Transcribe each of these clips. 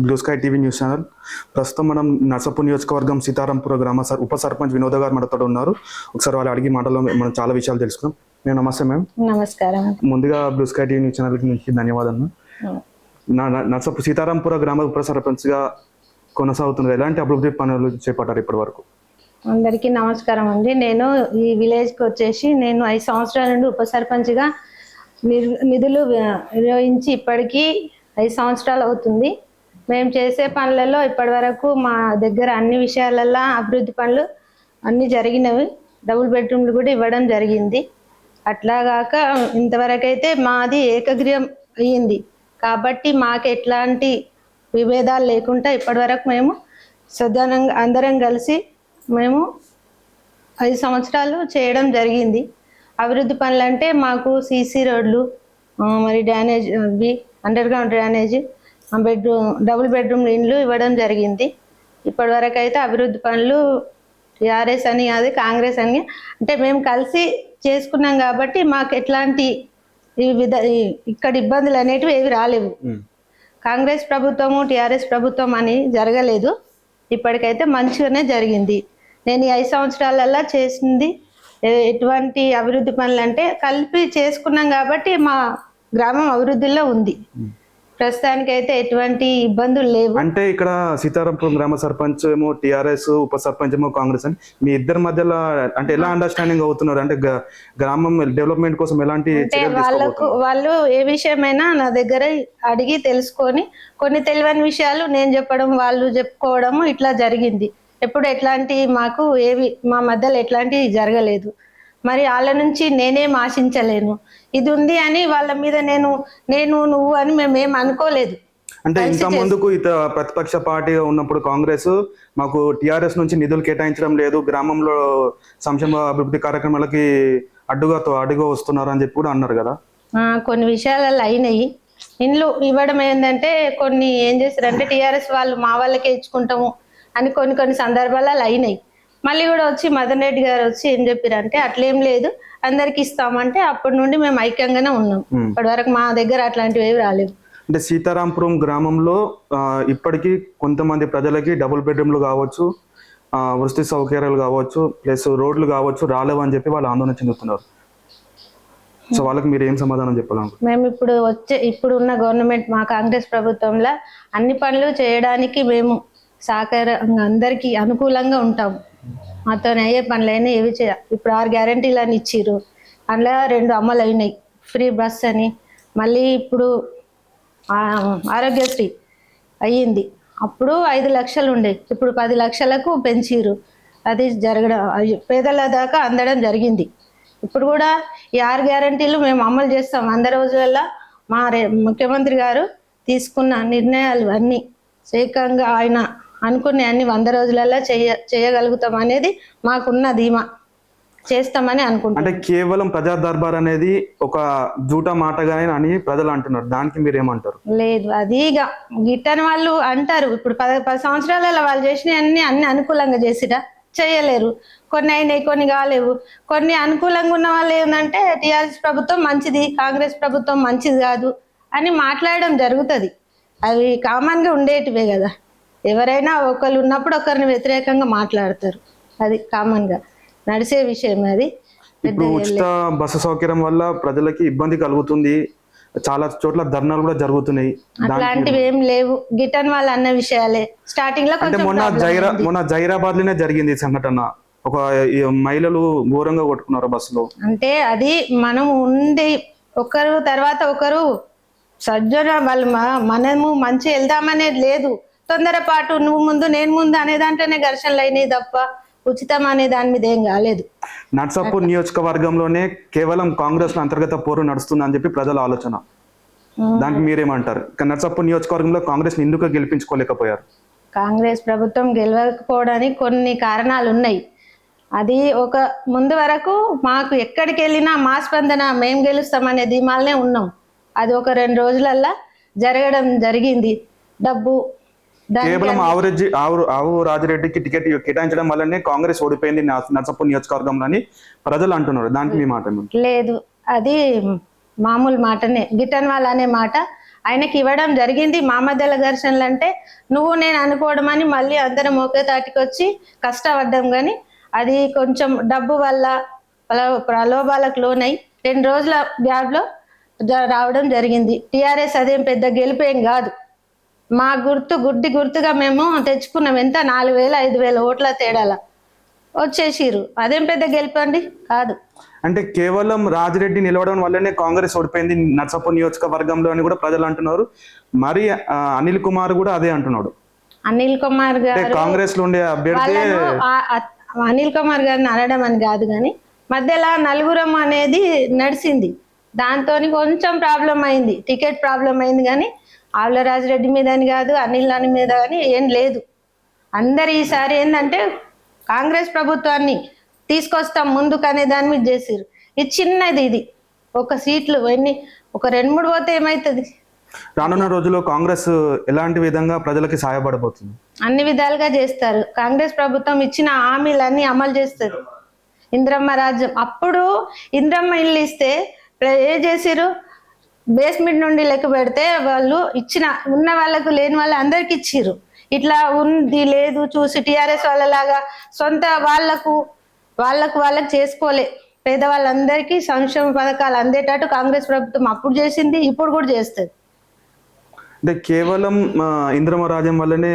Blue sky TV news channel. ప్రస్తుతం మనం నర్సపూర్ నియోజకవర్గం సీతారాంపుర గ్రామ సర్ ఉప సర్పంచ్ వినోద గారు మనతో ఉన్నారు. ఒకసారి వాళ్ళు అడిగి మాటల్లో మనం చాలా విషయాలు తెలుసుకుందాం. నేను నమస్తే మ్యామ్ నమస్కారం. ముందుగా blue sky TV news channel నుంచి ధన్యవాదాలు నా నా- నర్సపూర్ సీతారాంపుర గ్రామ ఉప సర్పంచ్గా కొనసాగుతున్నారు ఎలాంటి అభివృద్ధి పనులు చేపట్టారు ఇప్పటి వరకు? అందరికీ నమస్కారం అండి. నేను ఈ విలేజ్కి వచ్చేసి నేను ఐదు సంవత్సరాల నుండి ఉప సర్పంచ్గా నిధులు వ- నిర్వహించి ఇప్పటికీ ఐదు సంవత్సరాలు అవుతుంది. మేము చేసే పనులలో ఇప్పటి వరకు మా దగ్గర అన్ని విషయాలలో అభివృద్ధి పనులు అన్ని జరిగినవి. డబుల్ బెడ్రూమ్లు కూడా ఇవ్వడం జరిగింది. అట్లాగాక ఇంతవరకు అయితే మాది ఏకగ్రీవం అయ్యింది. కాబట్టి మాకు ఎట్లాంటి విభేదాలు లేకుండా ఇప్పటివరకు మేము సదనంగా అందరం కలిసి మేము ఐదు సంవత్సరాలు చేయడం జరిగింది. అభివృద్ధి పనులు అంటే మాకు సీసీ రోడ్లు మరి డ్యానేజ్ అవి underground drainage bedroom double bedroom ఇండ్లు ఇవ్వడం జరిగింది. ఇప్పటి వరకు అయితే అభివృద్ధి పనులు టీఆర్ఎస్ అని అది కాంగ్రెస్ అని అంటే మేము కలిసి చేసుకున్నాం కాబట్టి మాకు ఎట్లాంటి విధ ఇక్కడ ఇబ్బందులు అనేటివి ఏవి రాలేవు. కాంగ్రెస్ ప్రభుత్వము టీఆర్ఎస్ ప్రభుత్వం అని జరగలేదు. ఇప్పటికైతే మంచిగానే జరిగింది. నేను ఈ ఐదు సంవత్సరాలల్లా చేసింది ఎటువంటి అభివృద్ధి పనులు అంటే కలిపి చేసుకున్నాం కాబట్టి మా గ్రామం అభివృద్ధిలో ఉంది. ప్రస్తుతానికైతే ఎటువంటి ఇబ్బందులు లేవు. అంటే ఇక్కడ సీతారాంపురం గ్రామ సర్పంచ్ ఏమో టిఆర్ఎస్ ఉప సర్పంచ్ ఏమో కాంగ్రెస్ అని. మీ ఇద్దరి మధ్యలో అంటే ఎలా అండర్స్టాండింగ్ అవుతున్నారు? అంటే గ్రామం డెవలప్మెంట్ కోసం ఎలాంటి వాళ్ళకు వాళ్ళు ఏ విషయమైనా నా దగ్గర అడిగి తెలుసుకొని కొన్ని తెలియని విషయాలు నేను చెప్పడం వాళ్ళు చెప్పుకోవడము ఇట్లా జరిగింది. ఎప్పుడు ఎట్లాంటి మాకు ఏవి మా మధ్యలో ఎట్లాంటివి జరగలేదు. మరి వాళ్ళ నుంచి నేనేం ఆశించలేను. ఇది ఉంది అని వాళ్ళ మీద నేను నేను నువ్వు అని మేమేం అనుకోలేదు. అంటే ఇంత ముందుకు ఇత ప్రతిపక్ష పార్టీగా ఉన్నప్పుడు కాంగ్రెస్ మాకు టిఆర్ఎస్ నుంచి నిధులు కేటాయించడం లేదు గ్రామంలో సంక్షేమ అభివృద్ధి కార్యక్రమాలకి అడ్డుగా అడ్డుగా వస్తున్నారు అని చెప్పి కూడా అన్నారు కదా? కొన్ని విషయాలలో అయినాయి. ఇండ్లు ఇవ్వడం ఏంటంటే కొన్ని ఏం చేస్తారంటే టీఆర్ఎస్ వాళ్ళు మా వాళ్ళకే ఇచ్చుకుంటాము అని కొన్ని కొన్ని సందర్భాలలో అయినాయి. మళ్ళీ కూడా వచ్చి మదన్ రెడ్డి గారు వచ్చి ఏం చెప్పారంటే అట్లేం లేదు అందరికి ఇస్తామంటే అప్పటి నుండి మేము ఐక్యంగానే ఉన్నాం. ఇప్పటి వరకు మా దగ్గర అట్లాంటివి ఏవి రాలేవు. అంటే సీతారాంపురం గ్రామంలో ఇప్పటికీ కొంతమంది ప్రజలకి డబుల్ బెడ్రూమ్లు కావచ్చు వసతి సౌకర్యాలు కావచ్చు ప్లస్ రోడ్లు కావచ్చు రాలేవు అని చెప్పి వాళ్ళు ఆందోళన చెందుతున్నారు. సో వాళ్ళకి మీరు ఏం సమాధానం చెప్పాలనుకుంటున్నారు? మేము ఇప్పుడు వచ్చే ఇప్పుడు ఉన్న గవర్నమెంట్ మా కాంగ్రెస్ ప్రభుత్వంలో అన్ని పనులు చేయడానికి మేము సహకారంగా అందరికీ అనుకూలంగా ఉంటాం. మాతో అయ్యే పనులైనా ఏవి చేయ ఇప్పుడు ఆరు గ్యారంటీలు అని ఇచ్చిర్రు. అందులో రెండు అమలు అయినాయి ఫ్రీ బస్ అని. మళ్ళీ ఇప్పుడు ఆరోగ్యశ్రీ అయ్యింది. అప్పుడు ఐదు లక్షలు ఉండే. ఇప్పుడు పది లక్షలకు పెంచిర్రు. అది జరగడం పేదల దాకా అందడం జరిగింది. ఇప్పుడు కూడా ఈ ఆరు గ్యారంటీలు మేము అమలు చేస్తాం. వంద రోజులలో మా రే- ముఖ్యమంత్రి గారు తీసుకున్న నిర్ణయాలు అన్నీ. ఏకంగా ఆయన అనుకునే అన్ని వంద రోజులలో చేయ చేయగలుగుతాం అనేది మాకున్న ధీమా. చేస్తామని అనుకుంటున్నాం. అంటే కేవలం ప్రజా దర్బార్ అనేది ఒక జూటా మాటగానే అని ప్రజలు అంటున్నారు. దానికి మీరు ఏమంటారు లేదు అది ఇక గిట్టని వాళ్ళు అంటారు. ఇప్పుడు పది పది సంవత్సరాలలో వాళ్ళు చేసిన అన్ని అన్ని అనుకూలంగా చేసిరా చేయలేరు. కొన్ని అయినాయి కొన్ని కాలేవు. కొన్ని అనుకూలంగా ఉన్న వాళ్ళు ఏంటంటే టీఆర్ఎస్ ప్రభుత్వం మంచిది కాంగ్రెస్ ప్రభుత్వం మంచిది కాదు అని మాట్లాడడం జరుగుతుంది. అవి కామన్గా ఉండేటివే కదా. ఎవరైనా ఒకళ్ళు ఉన్నప్పుడు ఒకరిని వ్యతిరేకంగా మాట్లాడతారు. అది కామన్గా నడిచే విషయం అది. ఇప్పుడు ఉచిత బస్సు సౌకర్యం వల్ల ప్రజలకి ఇబ్బంది కలుగుతుంది. చాలా చోట్ల ధర్నాలు కూడా జరుగుతున్నాయి దానికి. అట్లాంటివి ఏం లేవు. గిట్టని వాళ్ళు అన్న విషయాలే. స్టార్టింగ్లో అంటే కొంచెం మొన్న జైరా. మొన్న జైరాబాద్లోనే జరిగింది సంఘటన. ఒక మహిళలు ఘోరంగా కొట్టుకున్నారు బస్సులో. అంటే అది మనం ఉండి ఒకరు తర్వాత ఒకరు సజ్జన వాళ్ళు మనము మంచి వెళ్దామనేది లేదు. తొందరపాటు నువ్వు ముందు నేను ముందు అనే దాంట్లోనే ఘర్షణలు అయినాయి తప్ప ఉచితం అనే దాని మీద ఏం కాలేదు. నర్సాపూర్ నియోజకవర్గంలోనే కేవలం కాంగ్రెస్ అంతర్గత పోరు నడుస్తుంది అని చెప్పి ప్రజల ఆలోచన. దానికి మీరేమంటారు? నర్సాపూర్ నియోజకవర్గంలో కాంగ్రెస్ ఎందుకు గెలిపించుకోలేకపోయారు? కాంగ్రెస్ ప్రభుత్వం గెలవకపోవడానికి కొన్ని కారణాలు ఉన్నాయి. అది ఒక ముందు వరకు మాకు ఎక్కడికి వెళ్ళినా మా స్పందన మేము గెలుస్తామనే ధీమాలనే ఉన్నాం. అది ఒక రెండు రోజులల్లా జరగడం జరిగింది. డబ్బు కేవలం ఆవురెడ్డి ఆవు ఆవు రాజిరెడ్డికి టికెట్ కేటాయించడం వల్లనే కాంగ్రెస్ ఓడిపోయింది నర్స- నర్సాపూర్ నియోజకవర్గంలో అని ప్రజలు అంటున్నారు. దానికి మీ మాట? లేదు. అది మామూలు మాటనే. గిట్టన్ వాళ్ళ అనే మాట ఆయనకి ఇవ్వడం జరిగింది. మా మధ్యల ఘర్షణలు అంటే నువ్వు నేను అనుకోవడం అని మళ్ళీ అందరం ఒకే తాటికి వచ్చి కష్టపడ్డాం కానీ అది కొంచెం డబ్బు వల్ల ప్రలో- ప్రలోభాలకు లోనై రెండు రోజుల గ్యాప్లో రావడం జరిగింది. టిఆర్ఎస్ అదేం పెద్ద గెలిపేం కాదు. మా గుర్తు గుడ్డి గుర్తుగా మేము తెచ్చుకున్నాం. ఎంత? నాలుగు వేల ఐదు వేల ఓట్ల తేడాల. వచ్చేసిర్రు. అదేం పెద్ద గెలిపండి కాదు. అంటే కేవలం రాజిరెడ్డి నిలవడం వల్లనే కాంగ్రెస్ ఓడిపోయింది నర్సాపూర్ నియోజకవర్గంలో అని కూడా ప్రజలు అంటున్నారు. మరి అనిల్ కుమార్ కూడా అదే అంటున్నాడు. అనిల్ కుమార్ గారు కాంగ్రెస్లో ఉండే అభ్యర్థి అనిల్ కుమార్ గారిని అనడం అని కాదు కానీ మధ్యలో నలుగురం అనేది నడిచింది దాంతో కొంచెం ప్రాబ్లం అయింది. టికెట్ ప్రాబ్లం అయింది కానీ ఆవుల రాజరెడ్డి మీద అని కాదు అనిల్ అని మీద కానీ ఏం లేదు. అందరు ఈసారి ఏంటంటే కాంగ్రెస్ ప్రభుత్వాన్ని తీసుకొస్తాం ముందుకు అనే దాని మీద చేసిర్రు. ఇది చిన్నది ఇది. ఒక సీట్లు ఎన్ని ఒక రెండు మూడు పోతే ఏమవుతుంది రానున్న రోజుల్లో కాంగ్రెస్ ఎలాంటి విధంగా ప్రజలకి సహాయపడబోతుంది అన్ని విధాలుగా చేస్తారు. కాంగ్రెస్ ప్రభుత్వం ఇచ్చిన హామీలన్నీ అమలు చేస్తుంది. ఇంద్రమ్మ రాజ్యం. అప్పుడు ఇంద్రమ్మ ఇల్లు ఇస్తే ఏం చేసిరు బేస్మెంట్ నుండి లెక్క పెడితే వాళ్ళు ఇచ్చిన ఉన్న వాళ్ళకు లేని వాళ్ళు అందరికి ఇచ్చిర్రు. ఇట్లా ఉంది లేదు చూసి టిఆర్ఎస్ వాళ్ళలాగా సొంత వాళ్ళకు వాళ్ళకు వాళ్ళకి చేసుకోలే. పేదవాళ్ళందరికీ సంక్షేమ పథకాలు అందేటట్టు కాంగ్రెస్ ప్రభుత్వం అప్పుడు చేసింది ఇప్పుడు కూడా చేస్తుంది. అంటే కేవలం ఇంద్రమ రాజ్యం వల్లనే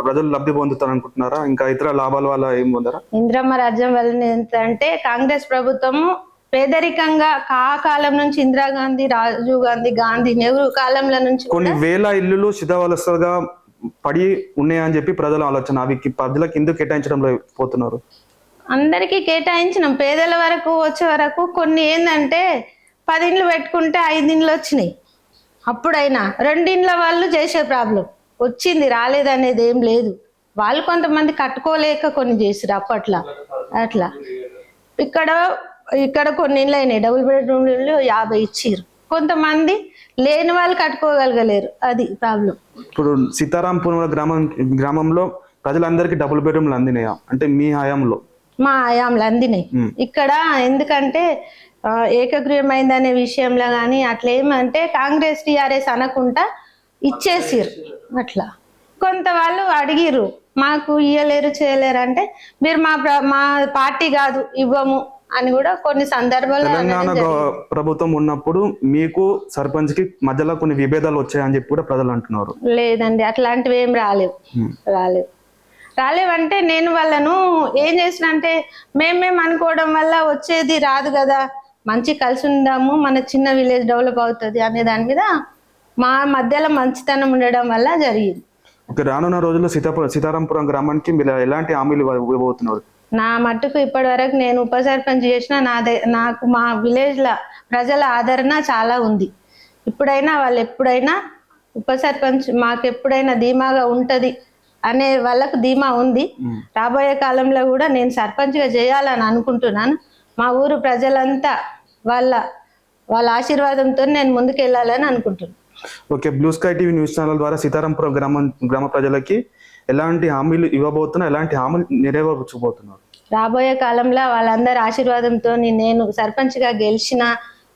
ప్రజలు లబ్ధి పొందుతారు అనుకుంటున్నారా ఇంకా ఇతర లాభాల వల్ల ఏం పొందరా? ఇంద్రమ్మ రాజ్యం వలన ఏంటంటే కాంగ్రెస్ ప్రభుత్వము పేదరికంగా ఆ కాలం నుంచి ఇందిరాగాంధీ రాజీవ్ గాంధీ గాంధీ నెహ్రూ కాలంలో నుంచి కొన్ని వేల ఇల్లులు శిథావలసగా పడి ఉన్నాయని చెప్పి ప్రజల ఆలోచన. అవి ప్రజలకు ఎందుకు కేటాయించడంలో పోతున్నారు? అందరికీ కేటాయించినాం. పేదల వరకు వచ్చే వరకు కొన్ని ఏంటంటే పది ఇండ్లు పెట్టుకుంటే ఐదు ఇండ్లు వచ్చినాయి. అప్పుడైనా రెండిండ్ల వాళ్ళు చేసే ప్రాబ్లం. వచ్చింది రాలేదనేది ఏం లేదు. వాళ్ళు కొంతమంది కట్టుకోలేక కొన్ని చేసిరు అప్పట్లో. అట్లా. ఇక్కడ ఇక్కడ కొన్ని ఇండ్లు అయినాయి. డబుల్ బెడ్రూమ్ యాభై ఇచ్చిర్రు. కొంతమంది లేని వాళ్ళు కట్టుకోగలగలేరు. అది ప్రాబ్లం. ఇప్పుడు సీతారాంపురం గ్రామం గ్రామంలో ప్రజలందరికీ డబుల్ బెడ్రూమ్లు అందినాయా? అంటే మీ హయాంలో? మా ఆయాంలు అందినాయి. ఇక్కడ ఎందుకంటే ఆ, ఏకగ్రీవమైందనే విషయంలో కానీ అట్లా ఏమంటే కాంగ్రెస్ టీఆర్ఎస్ అనకుండా ఇచ్చేసిర్రు. అట్లా. కొంత వాళ్ళు అడిగిర్రు మాకు ఇయ్యలేరు చేయలేరు అంటే మీరు మా మా పార్టీ కాదు ఇవ్వము. అని కూడా కొన్ని సందర్భాల్లో తెలంగాణ ప్రభుత్వం ఉన్నప్పుడు మీకు సర్పంచ్కి మధ్యలో కొన్ని విభేదాలు వచ్చాయని చెప్పి కూడా ప్రజలు అంటున్నారు. లేదండి అట్లాంటివి ఏం రాలేవు. రాలేవు. రాలేవంటే నేను వాళ్ళను ఏం చేసిన అంటే మేమేం అనుకోవడం వల్ల వచ్చేది రాదు కదా మంచి కలిసి ఉందాము మన చిన్న విలేజ్ డెవలప్ అవుతుంది అనే దాని మీద మా మధ్యలో మంచితనం ఉండడం వల్ల జరిగింది. రానున్న రోజుల్లో సీతాపురం సీతారాంపురం గ్రామానికి మీరు ఎలాంటి హామీలు ఇవ్వ- ఇవ్వబోతున్నారు? నా మట్టుకు ఇప్పటి వరకు నేను ఉప సర్పంచ్ చేసిన నా ద- నాకు మా విలేజ్ల ప్రజల ఆదరణ చాలా ఉంది. ఇప్పుడైనా వాళ్ళు ఎప్పుడైనా ఉప సర్పంచ్ మాకు ఎప్పుడైనా ధీమాగా ఉంటది అనే వాళ్ళకు ధీమా ఉంది. రాబోయే కాలంలో కూడా నేను సర్పంచ్గా చేయాలని అనుకుంటున్నాను. మా ఊరు ప్రజలంతా వాళ్ళ వాళ్ళ ఆశీర్వాదంతో నేను ముందుకు వెళ్ళాలని అనుకుంటున్నాను. Okay blue sky TV news channel ద్వారా సీతారాంపురం గ్రామం గ్రామ ప్రజలకి ఎలాంటి హామీలు ఇవ్వబోతున్నా ఎలాంటి హామీలు నెరవేర్చబోతున్నారు? రాబోయే కాలంలో వాళ్ళందరి ఆశీర్వాదంతో నేను సర్పంచ్గా గెలిచిన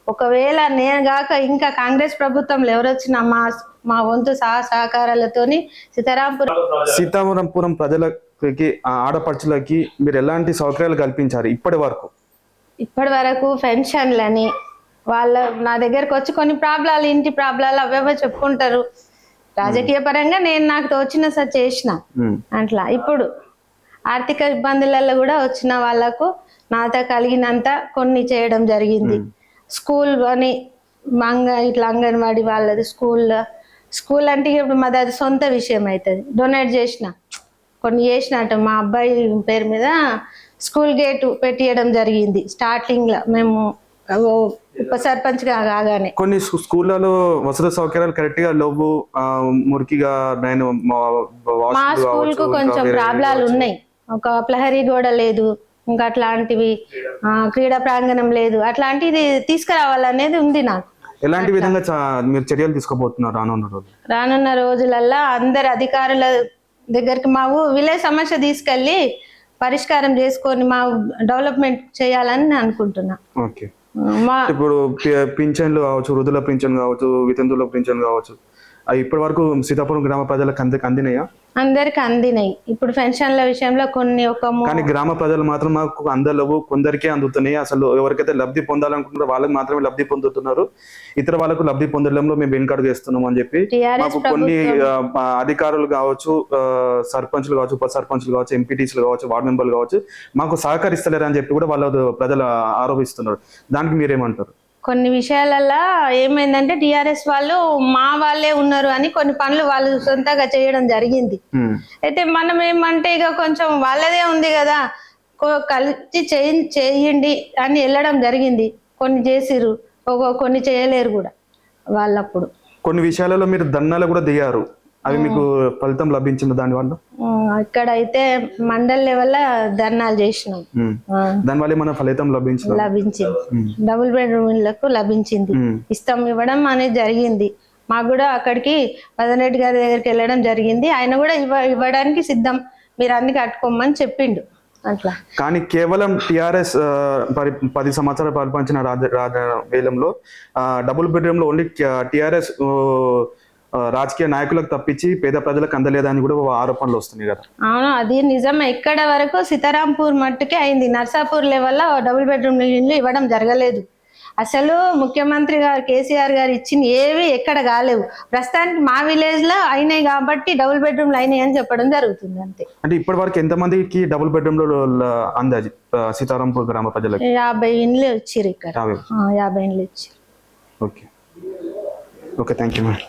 ఒకవేళ నేను గాక ఇంకా కాంగ్రెస్ ప్రభుత్వంలో ఎవరొచ్చినా మా మా వంతు సహా సహకారాలతోని సీతారాంపురం సీతారాంపురం ప్రజలకి ఆడపడుచులకి మీరు ఎలాంటి సౌకర్యాలు కల్పించారు ఇప్పటి వరకు? ఇప్పటి వరకు పెన్షన్లని వాళ్ళ నా దగ్గరకు వచ్చి కొన్ని ప్రాబ్లాలు ఇంటి ప్రాబ్లాలు అవేవో చెప్పుకుంటారు. రాజకీయ పరంగా నేను నాకు తోచిన సార్ చేసిన. అట్లా. ఇప్పుడు ఆర్థిక ఇబ్బందులలో కూడా వచ్చిన వాళ్ళకు నాతో కలిగినంత కొన్ని చేయడం జరిగింది. స్కూల్ అని మంగ ఇట్లా అంగన్వాడి వాళ్ళది స్కూల్ స్కూల్ అంటే ఇప్పుడు మాది అది సొంత విషయం అవుతుంది డొనేట్ చేసిన. కొన్ని చేసినట్టు మా అబ్బాయి పేరు మీద స్కూల్ గేట్ పెట్టియడం జరిగింది. స్టార్టింగ్లో మేము ఉప సర్పంచ్గా కాగానే కొన్ని స్కూ- స్కూళ్ళలో వసతి సౌకర్యాలు కరెక్ట్గా లేవు. ఆ, మురికిగా నేను మా స్కూల్కు కొంచెం ప్రాబ్లాలు ఉన్నాయి. ఒక ప్రహరీ గోడ లేదు ఇంకా అట్లాంటివి క్రీడా ప్రాంగణం లేదు. అట్లాంటిది తీసుకురావాలనేది ఉంది నాకు. ఎలాంటి విధంగా మీరు చర్యలు తీసుకోబోతున్నారు రానున్న రోజు రానున్న రోజులల్లో అందరి అధికారుల దగ్గరికి మా విలేజ్ సమస్య తీసుకెళ్ళి పరిష్కారం చేసుకొని మా డెవలప్మెంట్ చేయాలని నేను అనుకుంటున్నా. ఓకే. ఇప్పుడు పింఛన్లు కావచ్చు వృద్ధుల పింఛన్ కావచ్చు వితంతుల పింఛన్ కావచ్చు. ఇప్పటి వరకు సీతాపురం గ్రామ ప్రజలకు అంది అందినాయా? అందరికి అందినాయి. ఇప్పుడు పెన్షన్ల విషయంలో కొన్ని ఒక మూ- కానీ గ్రామ ప్రజలు మాత్రం మాకు అందలేవు కొందరికే అందుతున్నాయి. అసలు ఎవరికైతే లబ్ధి పొందాలనుకుంటున్నారో వాళ్ళకి మాత్రమే లబ్ధి పొందుతున్నారు. ఇతర వాళ్ళకు లబ్ధి పొందడంలో మేము వెనుకడుగు వేస్తున్నాం అని చెప్పి TRS మాకు కొన్ని ఆ, మా అధికారులు కావచ్చు ఆ, సర్పంచ్లు కావచ్చు ఉప సర్పంచ్లు కావచ్చు ఎంపీటీసీలు కావచ్చు వార్డు మెంబర్లు కావచ్చు మాకు సహకరిస్తలేరు అని చెప్పి కూడా వాళ్ళ ప్రజలు ఆరోపిస్తున్నారు. దానికి మీరేమంటారు? కొన్ని విషయాలలో ఏమైందంటే టిఆర్ఎస్ వాళ్ళు మా వాళ్ళే ఉన్నారు అని కొన్ని పనులు వాళ్ళు సొంతగా చేయడం జరిగింది. అయితే మనం ఏమంటే ఇక కొంచెం వాళ్ళదే ఉంది కదా కలిసి చేయి చేయండి అని వెళ్ళడం జరిగింది. కొన్ని చేసిర్రు ఒక కొన్ని చేయలేరు కూడా వాళ్ళప్పుడు. కొన్ని విషయాలలో మీరు దండాలు కూడా దిగారు. అవి మీకు ఫలితం లభించింది దానివల్ల ఉమ్, ఇక్కడైతే మండల్ లెవెల్లో ధర్నాలు చేసినాం. ఉమ్. ఆ, దానివల్ల ఏమైనా ఫలితం లభించింది? లభించింది. డబుల్ బెడ్రూమ్ ఇళ్ళకు లభించింది. ఇస్తాం ఇవ్వడం అనేది జరిగింది. మాకు కూడా అక్కడికి మదన్ రెడ్డి గారి దగ్గరికి వెళ్ళడం జరిగింది. ఆయన కూడా ఇవ్వ ఇవ్వడానికి సిద్ధం. మీరు అన్ని కట్టుకోమని చెప్పిండు. అట్లా. కానీ కేవలం టిఆర్ఎస్ పరి పది సంవత్సరాలు పరిపాలించిన రాజ రాజ వేలంలో డబుల్ బెడ్రూమ్లో ఓన్లీ టిఆర్ఎస్ రాజకీయ నాయకులకు తప్పించి పేద ప్రజలకు అందలేదని కూడా ఆరోపణలు వస్తున్నాయి కదా. అవును అది నిజం ఎక్కడ వరకు సీతారాంపూర్ మట్టుకే అయింది. నర్సాపూర్ లెవెల్లో డబుల్ బెడ్రూమ్ ఇల్లు ఇవ్వడం జరగలేదు. అసలు ముఖ్యమంత్రి గారు కేసీఆర్ గారు ఇచ్చిన ఏవి ఎక్కడ కాలేవు. ప్రస్తుతానికి మా విలేజ్లో అయినాయి కాబట్టి డబుల్ బెడ్రూమ్లు అయినాయి అని చెప్పడం జరుగుతుంది అంతే. అంటే ఇప్పటి వరకు ఎంత మందికి డబుల్ బెడ్రూమ్లో ఆ, సీతారాంపూర్ గ్రామ ప్రజలకి? యాభై ఇండ్లు ఇచ్చిర్రు ఇక్కడ. యాభై. ఇండ్లు ఇచ్చారు okay. Okay thank you madam